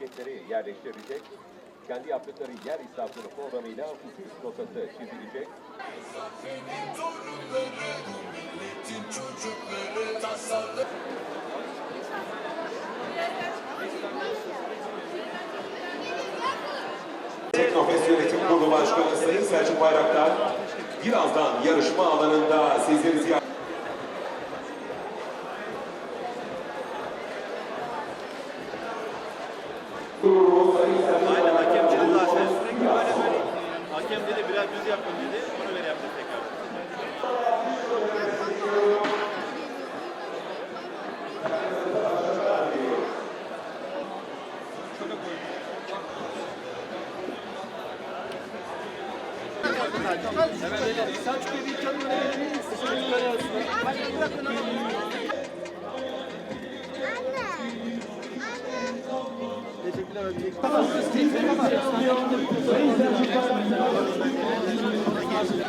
maketleri yerleştirecek. Kendi yaptıkları yer istasyonu programıyla uçuş rotası çizilecek. Teknofest Yönetim Kurulu Başkanı Sayın Selçuk Bayraktar birazdan yarışma alanında sizleri ziyaret Kurulu Sayın Selçuk Aynen hakem dedi zaten sürekli böyle böyle. Hakem dedi biraz düz yapın dedi. Onu böyle yaptık tekrar.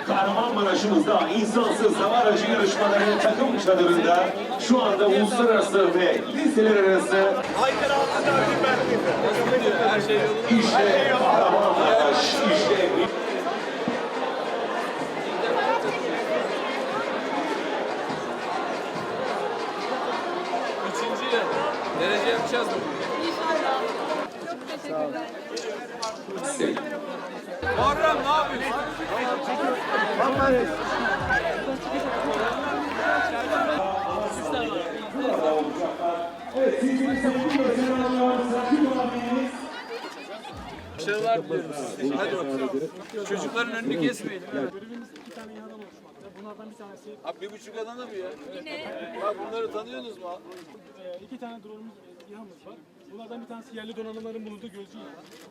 Kahramanmaraş'ımızda insansız hava aracı yarışmaları takım çadırında şu anda uluslararası ve liseler arası Aykırı altı dördüm ben. İşte Kahramanmaraş, işte Üçüncü yıl. Derece yapacağız mı? Muharrem ne yapıyorsun? Başarılar diliyoruz. Hadi bakalım. Çocukların önünü iki tane oluşmakta. Bunlardan bir tanesi, Abi bir buçuk adam da mı ya? Yine Bak bunları tanıyorsunuz mu? e, iki tane drone'umuz, e, İHA'mız var. Bunlardan bir tanesi yerli donanımların bulunduğu gözcü.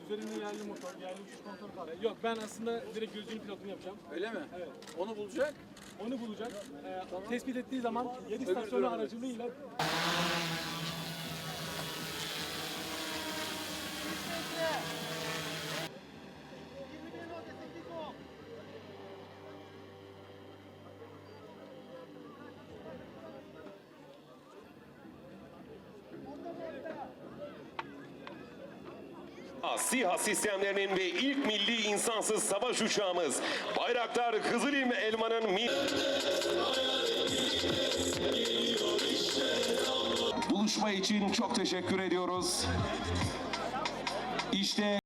Üzerinde yerli motor, yerli uçuş kontrol kare. Yok ben aslında direkt gözcünün pilotunu yapacağım. Öyle mi? Evet. Onu bulacak. Onu bulacak. E, tespit ettiği zaman 7 Öbür istasyonu aracılığıyla SİHA sistemlerinin ve ilk milli insansız savaş uçağımız Bayraktar Kızılim Elman'ın. Buluşma için çok teşekkür ediyoruz. İşte